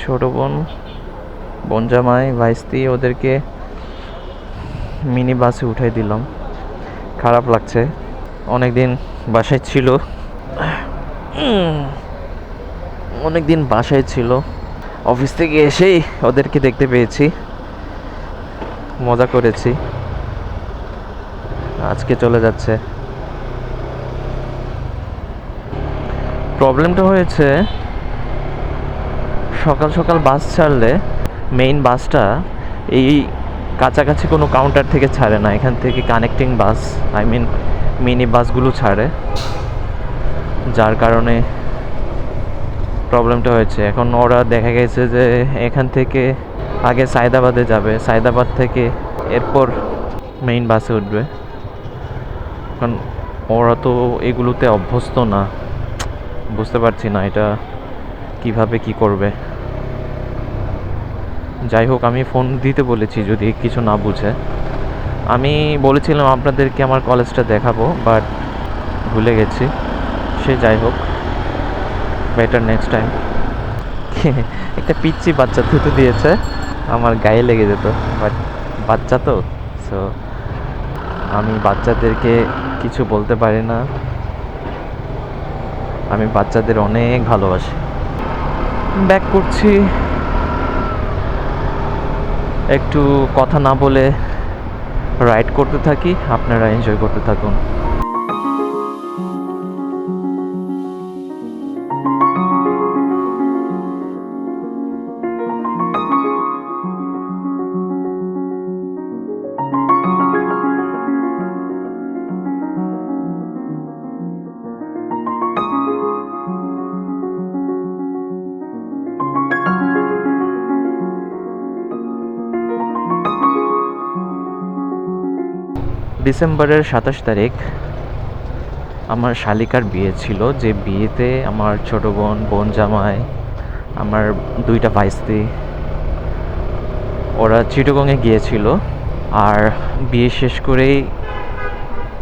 ছোট বোন বনজামাই ভাইস্তি, ওদেরকে মিনি বাসে উঠাই দিলাম। খারাপ লাগছে। অনেক দিন বাসায় ছিল। অনেক দিন বাসায় ছিল। অফিস থেকে এসেই ওদেরকে দেখতে পেয়েছি। মজা করেছি। আজকে চলে যাচ্ছে। প্রবলেমটা হয়েছে সকাল সকাল বাস ছাড়লে মেইন বাসটা এই কাছাকাছি কোনো কাউন্টার থেকে ছাড়ে না। এখান থেকে connecting bus I mean mini বাসগুলো ছাড়ে। যার কারণে প্রবলেমটা হয়েছে। এখন ওরা দেখা গেছে যে এখান থেকে আগে সায়দাবাদে যাবে। সায়দাবাদ থেকে এরপর মেইন বাসে উঠবে। কারণ ওরা তো এগুলোতে অভ্যস্ত না। বুঝতে পারছি না এটা কীভাবে কি করবে। যাই হোক, আমি ফোন দিতে বলেছি যদি কিছু না বুঝে। আমি বলেছিলাম আপনাদেরকে আমার কলেজটা দেখাবো বাট ভুলে গেছি। সে যাই হোক বেটার নেক্সট টাইম একটা পিচ্ছি বাচ্চা থুতু দিয়েছে, আমার গায়ে লেগে যেত বাট বাচ্চা তো সো আমি বাচ্চাদেরকে কিছু বলতে পারি না। আমি বাচ্চাদের অনেক ভালোবাসি। ব্যাক করছি। একটু কথা না বলে রাইড করতে থাকি আপনারা এনজয় করতে থাকুন। ডিসেম্বরের সাতাশ তারিখ আমার শালিকার বিয়ে ছিল। যে বিয়েতে আমার ছোট বোন বোন জামাই, আমার দুইটা ভাইস্তি ওরা চিটগংয়ে গিয়েছিল। আর বিয়ে শেষ করেই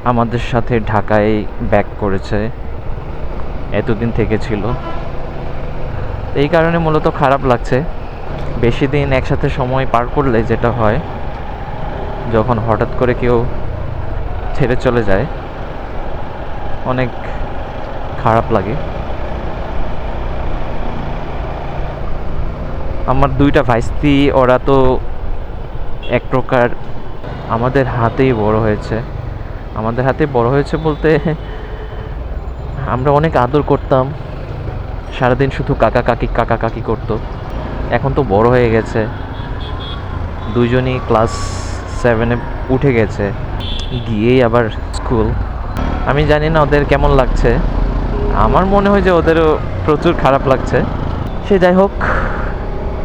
আমাদের সাথে ঢাকায় ব্যাক করেছে। এতদিন থেকে ছিল। এই কারণে মূলত খারাপ লাগছে। বেশি দিন একসাথে সময় পার করলে যেটা হয়, যখন হঠাৎ করে কেউ ছেড়ে চলে যায়। অনেক খারাপ লাগে। আমার দুইটা ভাইস্তি, ওরা তো এক প্রকার আমাদের হাতেই বড় হয়েছে। আমাদের হাতে বড় হয়েছে বলতে আমরা অনেক আদর করতাম। সারাদিন শুধু কাকা কাকি কাকা কাকি করতো। এখন তো বড় হয়ে গেছে। দুইজনই ক্লাস সেভেনে উঠে গেছে। গিয়েই আবার স্কুল। আমি জানি না ওদের কেমন লাগছে। আমার মনে হয় যে ওদেরও প্রচুর খারাপ লাগছে। সে যাই হোক,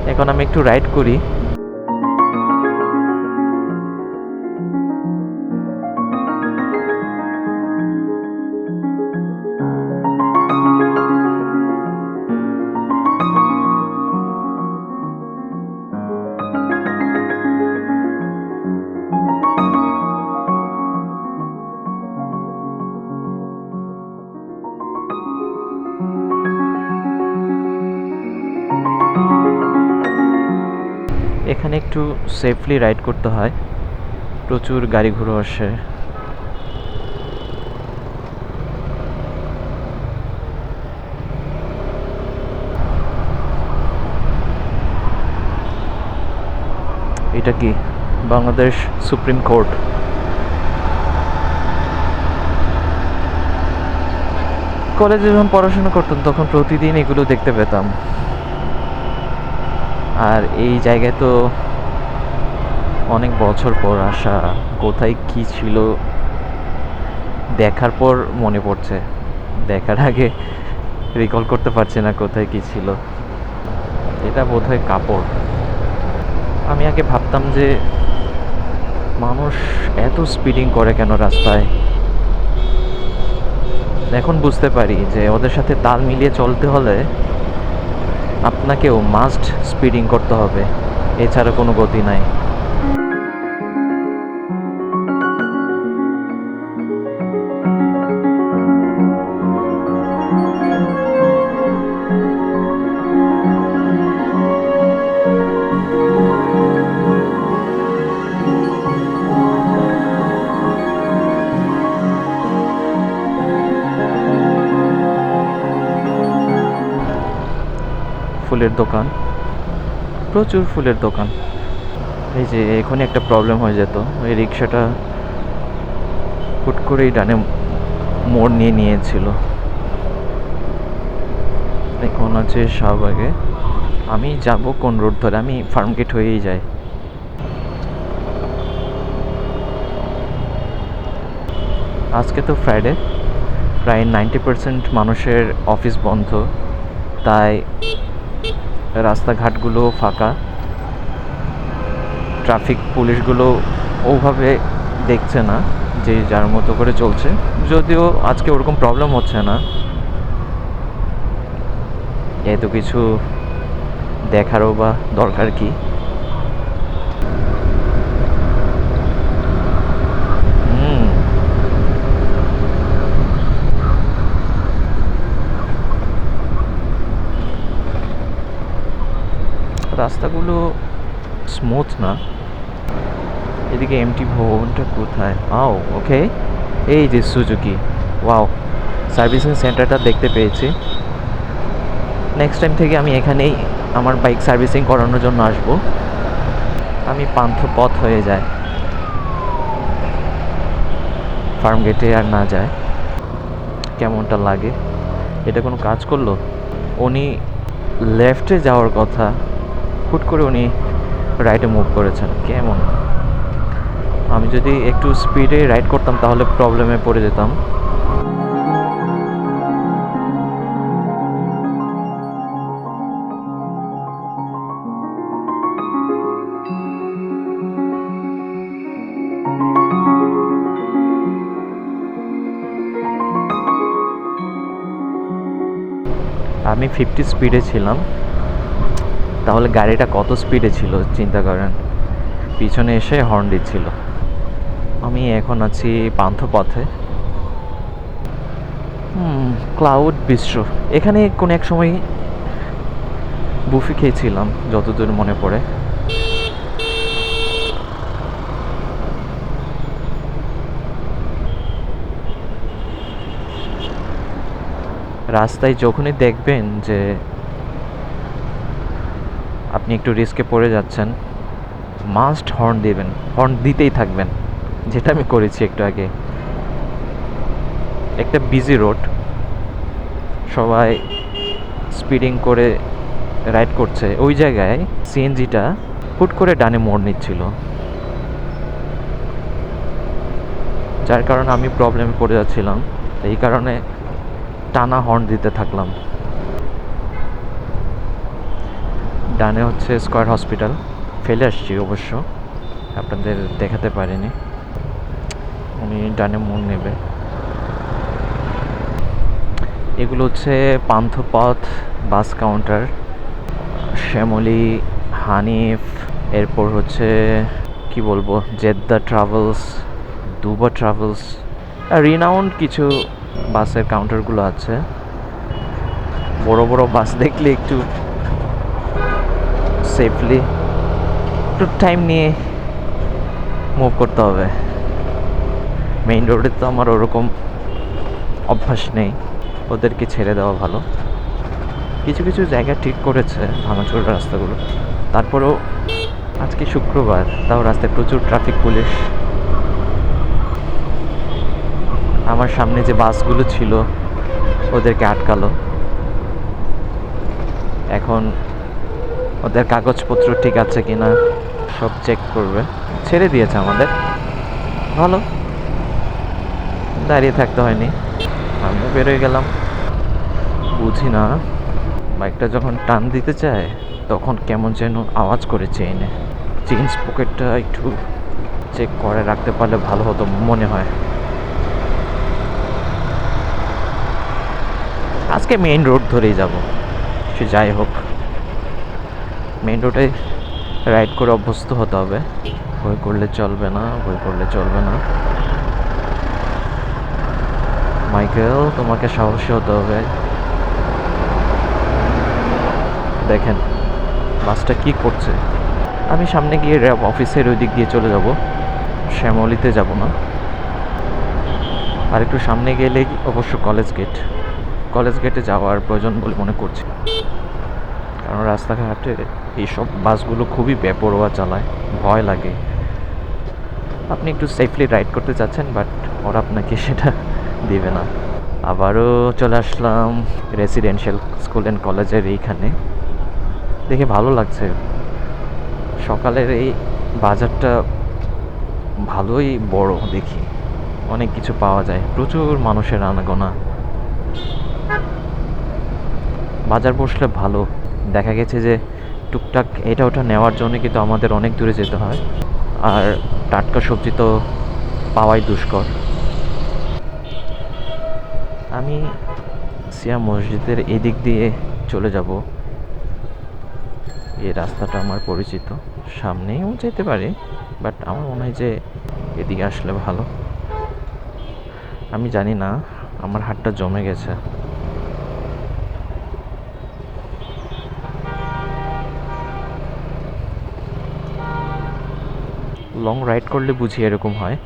এখন আমি একটু রাইড করি। এখানে একটু সেফলি রাইড করতে হয়। প্রচুর গাড়ি ঘোড়া আসে। এটা কি? Bangladesh supreme court. কলেজে যখন পড়াশোনা করতাম, তখন প্রতিদিন এগুলো দেখতে পেতাম। আর এই জায়গায় তো অনেক বছর পর আসা। কোথায় কি ছিল দেখার পর মনে পড়ছে। দেখার আগে রিকল করতে পারছি না কোথায় কি ছিল। এটা বোধহয় কাপড়। আমি আগে ভাবতাম যে মানুষ এত স্পিডিং করে কেন রাস্তায়? এখন বুঝতে পারি যে ওদের সাথে তাল মিলিয়ে চলতে হলে আপনাকেও মাস্ট স্পিডিং করতে হবে। এছাড়া কোনো গতি নাই। ফুলের দোকান। প্রচুর ফুলের দোকান। এই যে এখনই একটা প্রবলেম হয়ে যেত। ওই রিক্সাটা হুট করেই ডানে মোড় নিয়ে নিয়েছিল। এখন আছে শাহবাগে। আমি যাব কোন রোড ধরে? আমি ফার্ম গেট হয়েই যাই। আজকে তো ফ্রাইডে প্রায় নাইনটি পার্সেন্ট মানুষের অফিস বন্ধ। তাই রাস্তাঘাটগুলো ফাঁকা। ট্রাফিক পুলিশগুলো ওভাবে দেখছে না যে যার মতো করে চলছে। যদিও আজকে ওরকম প্রবলেম হচ্ছে না। এত কিছু দেখারও বা দরকার কি হুম রাস্তাগুলো স্মুথ না। এদিকে এমটি ভবনটা কোথায়? আও ওকে এই যে সুজুকি ওয়াও সার্ভিসিং সেন্টারটা দেখতে পেয়েছি। নেক্সট টাইম থেকে আমি এখানেই আমার বাইক সার্ভিসিং করানোর জন্য আসব। আমি পান্থ পথ হয়ে যায় ফার্ম গেটে আর না যায় কেমনটা লাগে? এটা কোনো কাজ করল? উনি লেফটে যাওয়ার কথা। হুট করে উনি রাইটে মুভ করেছেন। কেমন? আমি যদি একটু স্পিডে রাইড করতাম তাহলে প্রবলেমে পড়ে যেতাম। আমি ফিফটি স্পিডে ছিলাম। তাহলে গাড়িটা কত স্পিডে ছিল, চিন্তা করেন। পিছনে এসে হর্ন দিচ্ছিল। আমি এখন আছি পান্থপথে। ক্লাউড বিশ্ব এখানে কোন এক সময় বুফি খেয়েছিলাম, যতদূর মনে পড়ে। রাস্তায় যখনই দেখবেন যে আপনি একটু রিস্কে পড়ে যাচ্ছেন মাস্ট হর্ন দিবেন হর্ন দিতেই থাকবেন, যেটা আমি করেছি একটু আগে। একটা বিজি রোড সবাই স্পিডিং করে রাইড করছে। ওই জায়গায় সিএনজিটা হুট করে ডানে মোড় নিচ্ছিল। যার কারণে আমি প্রবলেমে পড়ে যাচ্ছিলাম। এই কারণে টানা হর্ন দিতে থাকলাম। ডানে হচ্ছে স্কোয়ার হসপিটাল ফেলে আসছি অবশ্য। আপনাদের দেখাতে পারিনি। উনি ডানে মোড় নেবে। এগুলো হচ্ছে পান্থপথ বাস কাউন্টার। শ্যামলি, হানিফ, এরপর হচ্ছে, কি বলব, জেদ্দা ট্রাভেলস, দুবা ট্রাভেলস রিনাউন্ড কিছু বাসের কাউন্টারগুলো আছে। বড় বড় বাস দেখলে একটু সেফলি একটু টাইম নিয়ে মুভ করতে হবে। মেইন রোডে তো আমার ওরকম অভ্যাস নেই। ওদেরকে ছেড়ে দেওয়া ভালো। কিছু কিছু জায়গা ঠিক করেছে ভাঙাচোর রাস্তাগুলো। তারপরেও আজকে শুক্রবার, তাও রাস্তায় প্রচুর ট্রাফিক পুলিশ আমার সামনে যে বাসগুলো ছিল, ওদেরকে আটকালো। এখন ওদের কাগজপত্র ঠিক আছে কিনা সব চেক করবে। ছেড়ে দিয়েছে আমাদের। ভালো। দাঁড়িয়ে থাকতে হয়নি। আমিও বেরোয় গেলাম। বুঝি না। বাইকটা যখন টান দিতে চায়, তখন কেমন যেন আওয়াজ করে চেইনে। চেইন পকেটটা একটু চেক করে রাখতে পারলে ভালো হতো মনে হয়। আজকে মেইন রোড ধরেই যাব। সে যাই হোক। মেইন রোডে রাইড করে অভ্যস্ত হতে হবে। ভয় করলে চলবে না, ভয় করলে চলবে না। মাইকেল তোমাকে সাহসী হতে হবে। দেখেন, বাসটা কি করছে। আমি সামনে গিয়ে র্যাব অফিসের ওই দিক দিয়ে চলে যাব। শ্যামলিতে যাব না। আর একটু সামনে গেলেই অবশ্য কলেজ গেট কলেজ গেটে যাওয়ার প্রয়োজন বলে মনে করছি। কারণ রাস্তাঘাটে এইসব বাসগুলো খুবই বেপরোয়া চালায়, ভয় লাগে। আপনি একটু সেফলি রাইড করতে চাচ্ছেন বাট ওরা আপনাকে সেটা দেবে না। আবারও চলে আসলাম রেসিডেন্সিয়াল স্কুল অ্যান্ড কলেজের এইখানে। দেখে ভালো লাগছে। সকালের এই বাজারটা ভালোই বড় দেখি। অনেক কিছু পাওয়া যায়। প্রচুর মানুষের আনাগোনা। বাজার বসলে ভালো। দেখা গেছে যে টুকটাক এটা ওটা নেওয়ার জন্য কিন্তু আমাদের অনেক দূরে যেতে হয়। আর টাটকা সবজি তো পাওয়াই দুষ্কর। আমি সিয়া মসজিদের এদিক দিয়ে চলে যাব। এই রাস্তাটা আমার পরিচিত। সামনেও যেতে পারি, বাট আমার মনে হয় যে এদিকে আসলে ভালো। আমি জানি না, আমার হাতটা জমে গেছে। লং রাইড করলে বুঝি এরকম হয়।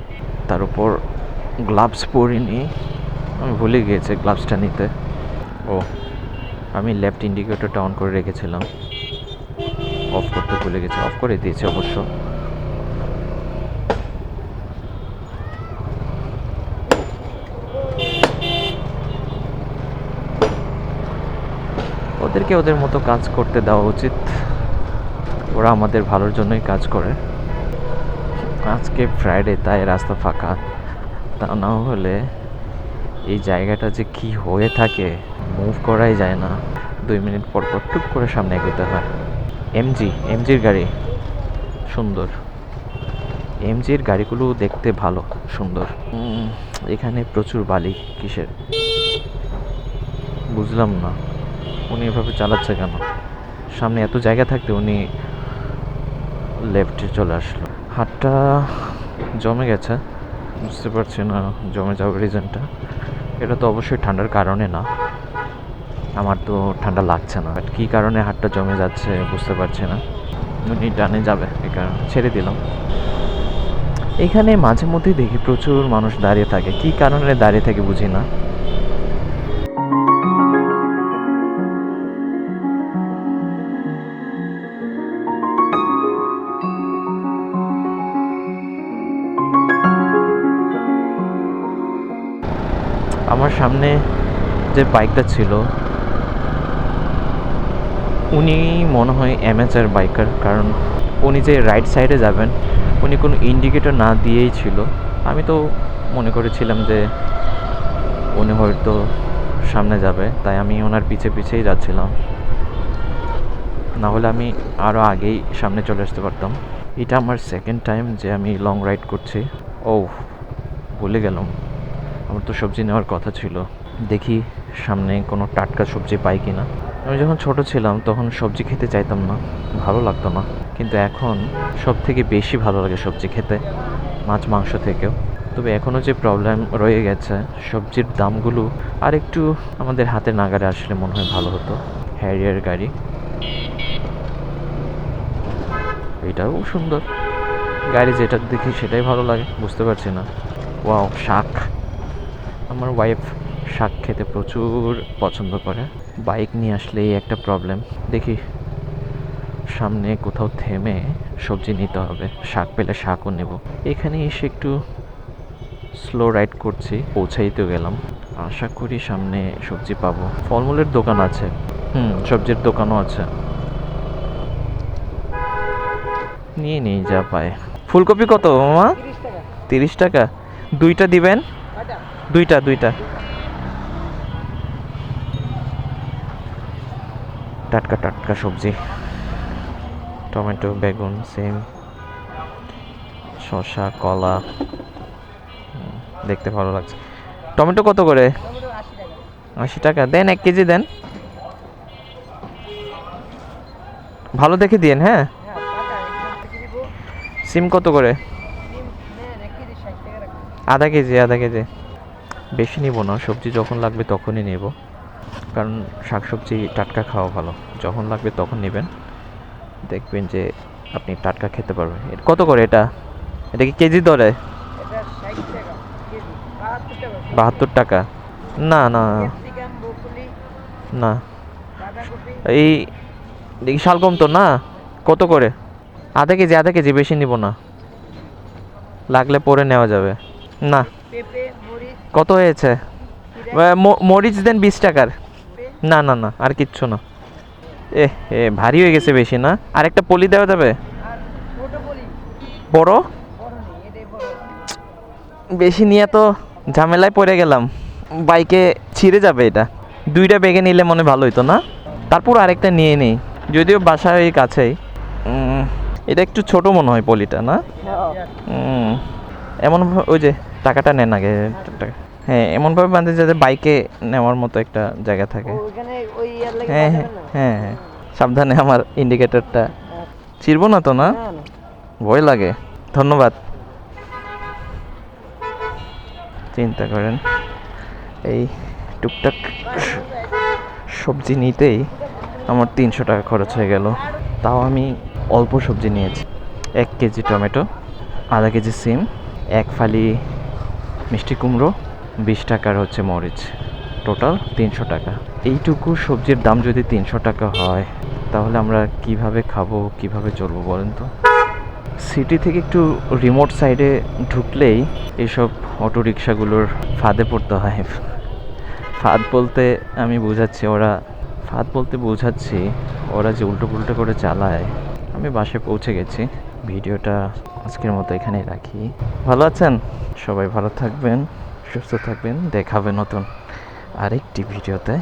তার উপর গ্লাভস পরিনি আমি ভুলে গিয়েছি গ্লাভসটা নিতে। ও, আমি লেফট ইন্ডিকেটরটা অন করে রেখেছিলাম। অফ করতে ভুলে গেছি। অফ করে দিয়েছি অবশ্য। ওদেরকে ওদের মতো কাজ করতে দেওয়া উচিত। ওরা আমাদের ভালোর জন্যই কাজ করে। আজকে ফ্রাইডে তাই রাস্তা ফাঁকা। তা না হলে এই জায়গাটা যে কি হয়ে থাকে মুভ করাই যায় না। দুই মিনিট পর পর টুক করে সামনে এগোতে হয়। এমজি এমজির গাড়ি। সুন্দর। এমজির গাড়িগুলো দেখতে ভালো, সুন্দর। এখানে প্রচুর বালি কিসের? বুঝলাম না। উনি এভাবে চালাচ্ছে কেন? সামনে এত জায়গা থাকতে উনি লেফটে চলে আসলো। হাতটা জমে গেছে, বুঝতে পারছি না জমে যাওয়ার রিজনটা এটা তো অবশ্যই ঠান্ডার কারণে না। আমার তো ঠান্ডা লাগছে না। বাট কী কারণে হাতটা জমে যাচ্ছে বুঝতে পারছি না। উনি ডানে যাবে, এই কারণে। ছেড়ে দিলাম। এখানে মাঝে মধ্যেই দেখি প্রচুর মানুষ দাঁড়িয়ে থাকে। কী কারণে দাঁড়িয়ে থাকে বুঝি না। আমার সামনে যে বাইকটা ছিল, উনি মনে হয় অ্যামেচার বাইকার, কারণ উনি যে রাইট সাইডে যাবেন, উনি কোনো ইন্ডিকেটর না দিয়েই ছিল। আমি তো মনে করেছিলাম যে উনি হয়তো সামনে যাবে, তাই আমি ওনার পিছে পিছেই যাচ্ছিলাম। না হলে আমি আরও আগেই সামনে চলে আসতে পারতাম। এটা আমার সেকেন্ড টাইম যে আমি লং রাইড করছি। ও ভুলে গেলাম। আমার তো সবজি নেওয়ার কথা ছিল। দেখি সামনে কোনো টাটকা সবজি পাই কি না আমি যখন ছোট ছিলাম, তখন সবজি খেতে চাইতাম না। ভালো লাগতো না। কিন্তু এখন সব থেকে বেশি ভালো লাগে সবজি খেতে, মাছ, মাংস থেকেও। তবে এখনও যে প্রবলেম রয়ে গেছে, সবজির দামগুলো আর একটু আমাদের হাতে নাগারে আসলে মনে হয় ভালো হতো। হ্যারিয়ার গাড়ি। এটাও সুন্দর। গাড়ি যেটা দেখি সেটাই ভালো লাগে, বুঝতে পারছি না। ওয়াও শাক। আমার ওয়াইফ শাক খেতে প্রচুর পছন্দ করে। বাইক নিয়ে আসলে এই একটা প্রবলেম দেখি সামনে কোথাও থেমে সবজি নিতে হবে। শাক পেলে শাকও নেব। এখানে এসে একটু স্লো রাইড করছি পৌঁছাইতে গেলাম। আশা করি সামনে সবজি পাবো। ফলমূলের দোকান আছে। হুম সবজির দোকানও আছে। নিয়ে নিই যা পায়। ফুলকপি কত মামা? তিরিশ টাকা। দুইটা দিবেন? দুইটা দুইটা। টাটকা টাটকা সবজি। টমেটো বেগুন সিম। শসা কলা। দেখতে ভালো লাগছে। টমেটো কত করে? আশি টাকা। দেন এক কেজি দেন। ভালো দেখে দিন হ্যাঁ? সিম কত করে? আধা কেজি আধা কেজি। বেশি নিব না সবজি যখন লাগবে তখনই নেব। কারণ শাকসবজি টাটকা খাওয়া ভালো। যখন লাগবে তখন নেবেন। দেখবেন যে আপনি টাটকা খেতে পারবেন। কত করে এটা? এটা কি কেজি দরে? বাহাত্তর টাকা না না। না। এই দেখি শালগম তো না? কত করে? আধা কেজি আধা কেজি বেশি নিব না। লাগলে পরে নেওয়া যাবে। না। কত হয়েছে? মরিচ দেন বিশ টাকার। না না না আর কিচ্ছু না। এ এ ভারী হয়ে গেছে বেশি না? আর একটা পলি দেওয়া যাবে? বড়? বেশি নিয়ে তো ঝামেলায় পড়ে গেলাম। বাইকে ছিঁড়ে যাবে এটা। দুইটা বেগে নিলে মনে ভালো হইতো না? তারপর আরেকটা নিয়ে নেই। যদিও বাসায় কাছেই। এটা একটু ছোট মনে হয় পলিটা না? উম, এমন ওই যে টাকাটা নেন আগে টাকা। হ্যাঁ এমনভাবে বাঁধে যাতে বাইকে নেওয়ার মতো একটা জায়গা থাকে। হ্যাঁ হ্যাঁ হ্যাঁ হ্যাঁ সাবধানে আমার ইন্ডিকেটরটা ছিড়বো না তো না। ভয় লাগে। ধন্যবাদ। চিন্তা করেন এই টুকটাক সবজি নিতেই আমার তিনশো টাকা খরচ হয়ে গেল। তাও আমি অল্প সবজি নিয়েছি। এক কেজি টমেটো আধা কেজি সিম এক ফালি মিষ্টি কুমড়ো, বিশ টাকার হচ্ছে মরিচ। টোটাল তিনশো টাকা। এইটুকু সবজির দাম যদি তিনশো টাকা হয়, তাহলে আমরা কীভাবে খাব, কীভাবে চলবো বলেন তো? সিটি থেকে একটু রিমোট সাইডে ঢুকলেই এইসব অটো রিক্সাগুলোর ফাঁদে পড়তে হয়। ফাঁদ বলতে আমি বোঝাচ্ছি, ওরা ফাঁদ বলতে বোঝাচ্ছি, ওরা যে উল্টো পুল্টো করে চালায়, আমি বাসে পৌঁছে গেছি। ভিডিওটা আজকের মতো এখানেই রাখি। ভালো আছেন? সবাই ভালো থাকবেন, সুস্থ থাকবেন, দেখাবে নতুন আরেকটি ভিডিওতে।